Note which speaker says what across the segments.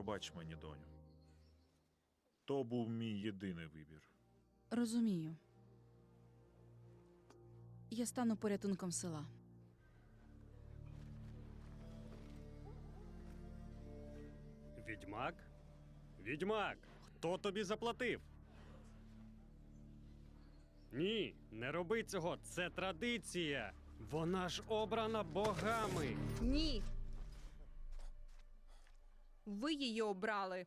Speaker 1: Пробач мені, доню. То був мій єдиний вибір.
Speaker 2: Розумію. Я стану порятунком села.
Speaker 3: Відьмак? Відьмак! Хто тобі заплатив? Ні, не роби цього, це традиція. Вона ж обрана богами.
Speaker 4: Ні. Ви її обрали.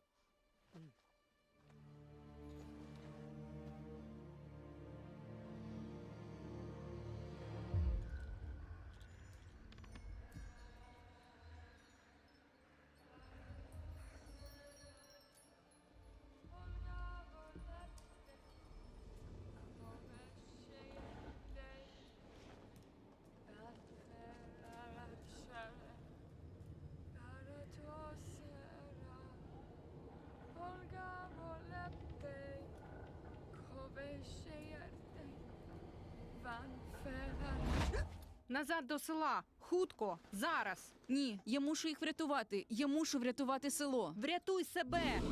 Speaker 4: Назад до села. Хутко. Зараз.
Speaker 2: Ні, я мушу їх врятувати. Я мушу врятувати село.
Speaker 4: Врятуй себе.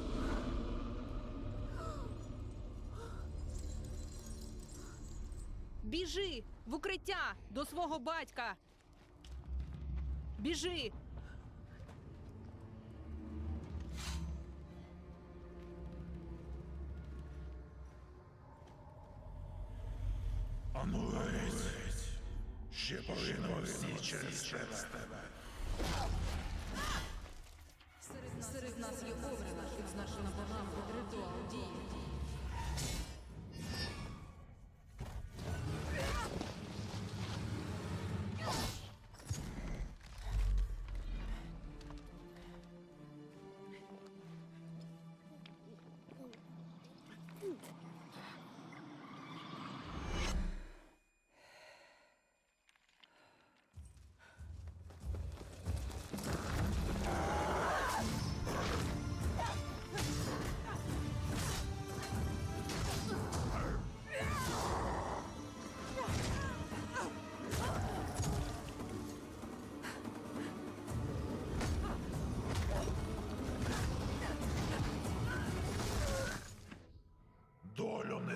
Speaker 4: Біжи в укриття до свого батька. Біжи.
Speaker 5: Амулець! Ще поринув всі через тебе.
Speaker 2: Серед нас є обрана, відзначена богам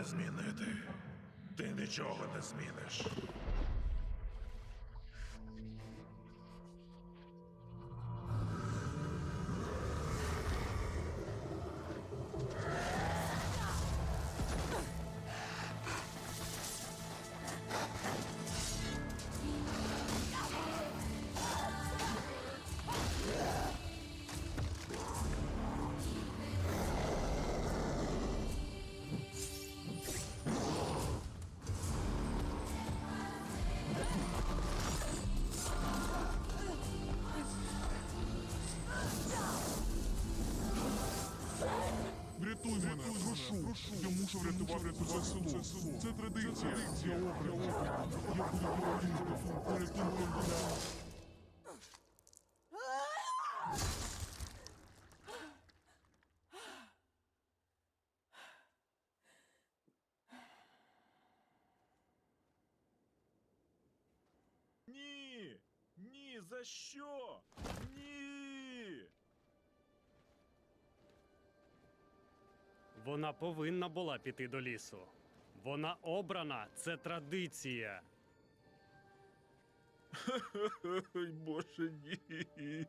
Speaker 5: змінити. Ти нічого не зміниш.
Speaker 6: Врятуй мене, прошу. Я мушу врятувати це село. Це традиція. Я обраний. Я буду порятунком. Порятунком для...
Speaker 1: Ні! Ні, за що? Ні!
Speaker 3: Вона повинна була піти до лісу. Вона обрана, це традиція.
Speaker 1: Ой, Боже, ні.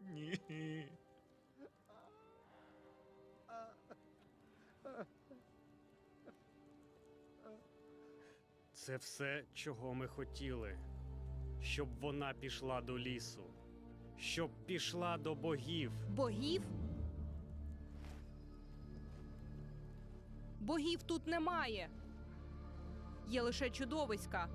Speaker 1: Ні.
Speaker 3: Це все, чого ми хотіли. Щоб вона пішла до лісу, щоб пішла до богів.
Speaker 4: Богів? Богів тут немає. Є лише чудовиська.